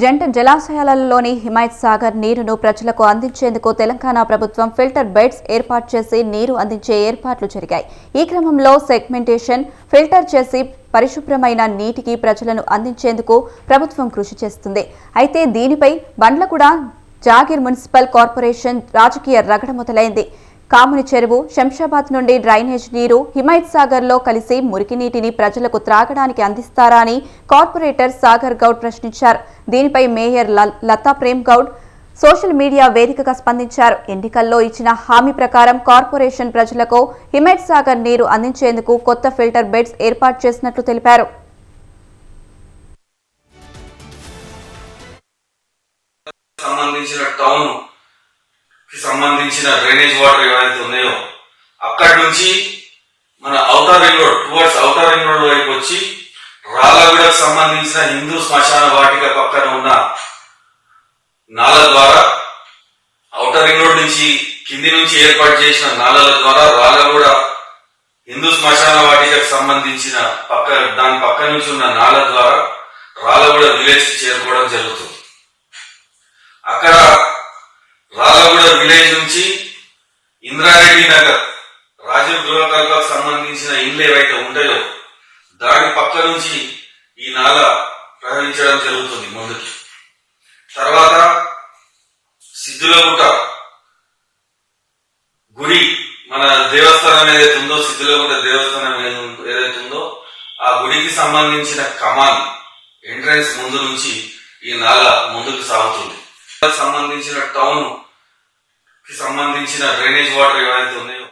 జంట జలాశయాలలోని హిమాయత్ సాగర్ నీరును ప్రజలకు అందించేందుకు తెలంగాణ ప్రభుత్వం ఫిల్టర్ బెడ్స్ ఏర్పాటు చేసి నీరు అందించే ఏర్పాట్లు జరిగాయి. ఈ క్రమంలో సెగ్మెంటేషన్ ఫిల్టర్ చేసి పరిశుభ్రమైన నీటికి ప్రజలను అందించేందుకు ప్రభుత్వం కృషి చేస్తుంది. అయితే దీనిపై బండ్ల కూడా జాగీర్ మున్సిపల్ కార్పొరేషన్ రాజకీయ రగడ మొదలైంది. కాముని చెరువు శంషాబాద్ నుండి డ్రైనేజ్ నీరు హిమాయత్ సాగర్లో కలిసి మురికి నీటిని ప్రజలకు త్రాగడానికి అందిస్తారా అని కార్పొరేటర్ సాగర్ గౌడ్ ప్రశ్నించారు. దీనిపై మేయర్ ల- లతా ప్రేమ్ గౌడ్ సోషల్ మీడియా వేదికగా స్పందించారు. ఎన్నికల్లో ఇచ్చిన హామీ ప్రకారం కార్పొరేషన్ ప్రజలకు హిమాయత్ సాగర్ నీరు అందించేందుకు కొత్త ఫిల్టర్ బెడ్స్ ఏర్పాటు చేసినట్లు తెలిపారు. సంబంధించిన టౌన్ సంబంధించిన డ్రైనేజ్ వాటర్ ఏవైతే ఉన్నాయో అక్కడి నుంచి మన outer ring road towards outer ring road వైపు వచ్చి రాళ్ళగూడకు సంబంధించిన హిందూ శ్మశాన వాటిక పక్కన ఉన్న నాల ద్వారా ఔటర్ రింగ్ రోడ్ నుంచి కింది నుంచి ఏర్పాటు చేసిన నాలల ద్వారా రాళ్ళగూడ హిందూ శ్మశాన వాటికకు సంబంధించిన పక్క దాని పక్క నుంచి ఉన్న నాల ద్వారా రాళ్ళగూడ విలేజ్ చేరుకోవడం జరుగుతుంది. అక్కడ రాళ్ళగూడ విలేజ్ నుంచి ఇంద్రారెడ్డి నగర్. రాజీవ్ గృహకర్లకు సంబంధించిన ఇండ్లు ఏవైతే ఉంటాయో దాని పక్క నుంచి ఈ నాల ప్రవహించడం జరుగుతుంది ముందుకి తర్వాత సిద్ధులగుట్ట గుడి మన దేవస్థానం ఏదైతే ఉందో సిద్ధులగుట్ట దేవస్థానం ఏదైతే ఉందో ఆ గుడికి సంబంధించిన కమాన్ ఎంట్రన్స్ ముందు నుంచి ఈ నాల ముందుకు సాగుతుంది. సంబంధించిన టౌన్ సంబంధించిన డ్రైనేజ్ వాటర్ ఏవైతే ఉన్నాయో